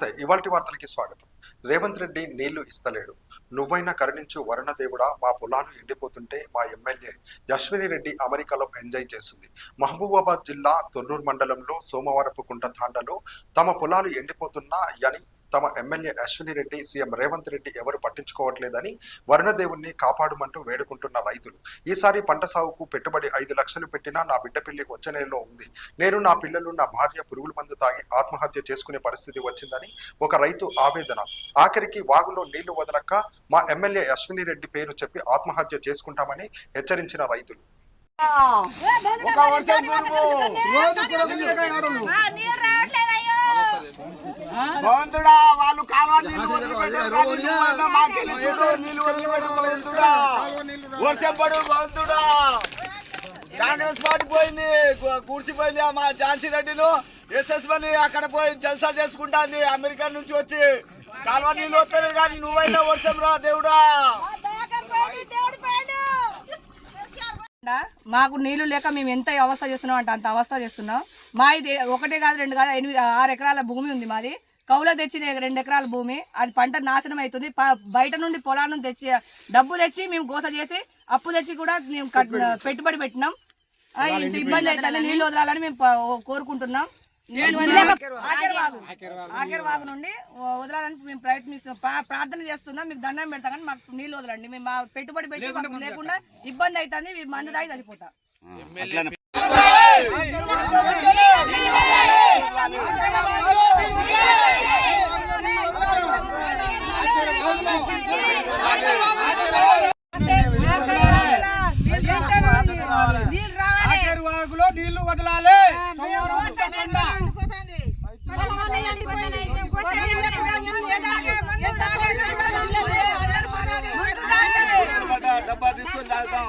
నమస్తే ఇవాల్టి వార్తలకి స్వాగతం. రేవంత్ రెడ్డి నీళ్ళు ఇస్తలేడు. నువ్వైనా కరుణించు వరుణ దేవుడా మా పొలాలు ఎండిపోతుంటే మా ఎమ్మెల్యే యశ్విని రెడ్డి అమెరికాలో ఎంజాయ్ చేస్తుంది. మహబూబాబాద్ జిల్లా తొర్రూరు మండలంలో సోమవారపు కుంట తాండలో తమ పొలాలు ఎండిపోతున్నా అని తమ ఎమ్మెల్యే అశ్విని రెడ్డి సీఎం రేవంత్ రెడ్డి ఎవరు పట్టించుకోవట్లేదని వరుణదేవుణ్ణి కాపాడుమంటూ వేడుకుంటున్న రైతులు. ఈసారి పంట సాగుకు పెట్టుబడి ఐదు లక్షలు పెట్టినా నా బిడ్డ పెళ్ళి వచ్చే నెలలో ఉంది. నేను నా పిల్లలు నా భార్య పురుగుల మందు తాగి ఆత్మహత్య చేసుకునే పరిస్థితి వచ్చిందని ఒక రైతు ఆవేదన. ఆఖరికి వాగులో నీళ్ళు వదలక మా ఎమ్మెల్యే అశ్విని రెడ్డి పేరు చెప్పి ఆత్మహత్య చేసుకుంటామని హెచ్చరించిన రైతులు. భగవంతుడా వాళ్ళు కాలువ నీళ్ళు వదిలిపెట్టారు మాకెళ్ళి వర్షం పడు కాంగ్రెస్ పార్టీ పోయింది కూర్చిపోయింది మా ఝాన్సీ రెడ్డిను ఎస్ఎస్మని అక్కడ పోయి జల్సా చేసుకుంటాంది అమెరికా నుంచి వచ్చి. కాలువ నీళ్ళు వస్తలేదు కానీ నువ్వైనా వర్షం రా దేవుడా. మాకు నీళ్ళు లేక మేము ఎంత అవస్థ చేస్తున్నాం అంటే అంత అవస్థ చేస్తున్నాం. మా ఇది ఒకటే కాదు రెండు కాదు ఎనిమిది ఆరు ఎకరాల భూమి ఉంది మాది. కౌలో తెచ్చిన రెండు ఎకరాల భూమి అది పంట నాశనం అవుతుంది. ప- బయట నుండి పొలాల నుంచి తెచ్చి డబ్బు తెచ్చి మేము గోస చేసి అప్పు తెచ్చి కూడా మేము పెట్టుబడి పెట్టినాం. ఆ, ఇంత ఇబ్బంది అవుతుంది నీళ్ళు వదలాలని మేము కోరుకుంటున్నాం. ఆఖరి వాగు. నుండి వదలాలని మేము ప్రయత్నిస్తున్నాం. ప్రా- ప్రార్థన చేస్తున్నాం. మీకు దండం పెడతాం కానీ మాకు నీళ్ళు వదలండి. మేము మా పెట్టుబడి పెట్టి మాకు లేకుండా ఇబ్బంది అవుతుంది. మందు దాగి చచ్చిపోతాం నీళ్ళు వదలాలి. డబ్బా తీసుకొని తాగుతాం.